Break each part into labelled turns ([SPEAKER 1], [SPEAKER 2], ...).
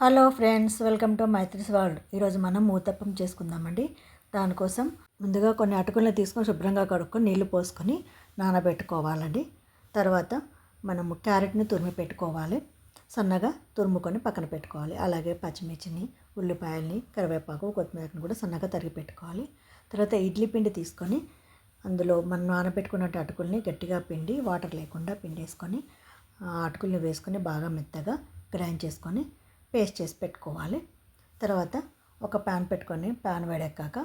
[SPEAKER 1] Hello friends welcome to Maitri's world. ఈరోజు మనం మూతప్పం చేసుకుందామండి. దానికోసం ముందుగా కొన్ని అటుకులను తీసుకొని శుభ్రంగా కడుక్కొని నీళ్ళు పోసుకొని నానబెట్టుకోవాలండి. తర్వాత మనము క్యారెట్ని తురిమి పెట్టుకోవాలి. సన్నగా తురుముకొని పక్కన పెట్టుకోవాలి. అలాగే పచ్చిమిర్చిని ఉల్లిపాయల్ని కరివేపాకు కొత్తిమీరని కూడా సన్నగా తరిగి పెట్టుకోవాలి. తర్వాత ఇడ్లీ పిండి తీసుకొని అందులో మనం నానబెట్టుకున్నట్టు అటుకుల్ని గట్టిగా పిండి వాటర్ లేకుండా పిండేసుకొని వేసుకొని అటుకుల్ని వేసుకొని బాగా మెత్తగా గ్రైండ్ చేసుకొని పేస్ట్ చేసి పెట్టుకోవాలి. తర్వాత ఒక ప్యాన్ పెట్టుకొని ప్యాన్ వేడెక్కాక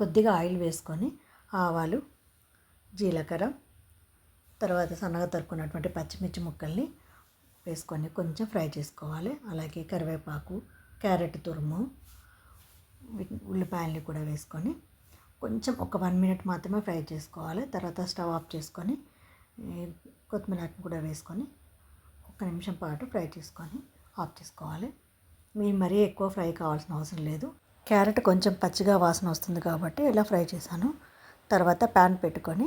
[SPEAKER 1] కొద్దిగా ఆయిల్ వేసుకొని ఆవాలు జీలకర్ర తర్వాత సన్నగా తరుక్కున్నటువంటి పచ్చిమిర్చి ముక్కల్ని వేసుకొని కొంచెం ఫ్రై చేసుకోవాలి. అలాగే కరివేపాకు క్యారెట్ తురుము ఉల్లిపాయల్ని కూడా వేసుకొని కొంచెం ఒక వన్ మినిట్ మాత్రమే ఫ్రై చేసుకోవాలి. తర్వాత స్టవ్ ఆఫ్ చేసుకొని కొత్తిమీర కూడా వేసుకొని ఒక నిమిషం పాటు ఫ్రై చేసుకొని ఆఫ్ చేసుకోవాలి. మీ మరీ ఎక్కువ ఫ్రై కావాల్సిన అవసరం లేదు. క్యారెట్ కొంచెం పచ్చిగా వాసన వస్తుంది కాబట్టి ఇలా ఫ్రై చేశాను. తర్వాత ప్యాన్ పెట్టుకొని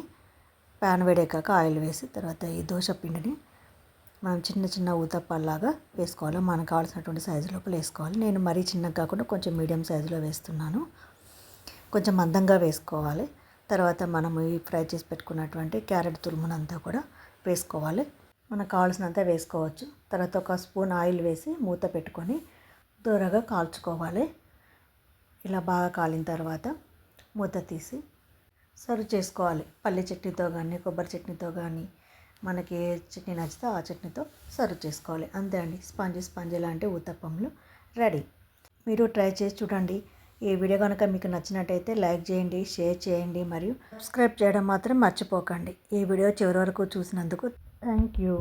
[SPEAKER 1] ప్యాన్ వేడేకాక ఆయిల్ వేసి తర్వాత ఈ దోశ పిండిని మనం చిన్న చిన్న ఊతప్పాల్లాగా వేసుకోవాలి. మనకు కావాల్సినటువంటి సైజు లోపల వేసుకోవాలి. నేను మరీ చిన్నగా కాకుండా కొంచెం మీడియం సైజులో వేస్తున్నాను. కొంచెం మందంగా వేసుకోవాలి. తర్వాత మనం ఈ ఫ్రై చేసి పెట్టుకున్నటువంటి క్యారెట్ తురుమునంతా కూడా వేసుకోవాలి. మనకు కావాల్సినంత వేసుకోవచ్చు. తర్వాత ఒక స్పూన్ ఆయిల్ వేసి మూత పెట్టుకొని దూరగా కాల్చుకోవాలి. ఇలా బాగా కాలిన తర్వాత మూత తీసి సర్వ్ చేసుకోవాలి. పల్లి చట్నీతో కానీ కొబ్బరి చట్నీతో కానీ మనకి ఏ చట్నీ నచ్చితే ఆ చట్నీతో సర్వ్ చేసుకోవాలి. అంతే అండి. స్పంజీ స్పాంజీ లాంటి ఉత్తప్పంలు రెడీ. మీరు ట్రై చేసి చూడండి. ఈ వీడియో కనుక మీకు నచ్చినట్టయితే లైక్ చేయండి షేర్ చేయండి మరియు సబ్స్క్రైబ్ చేయడం మాత్రం మర్చిపోకండి. ఈ వీడియో చివరి వరకు చూసినందుకు థ్యాంక్ యూ.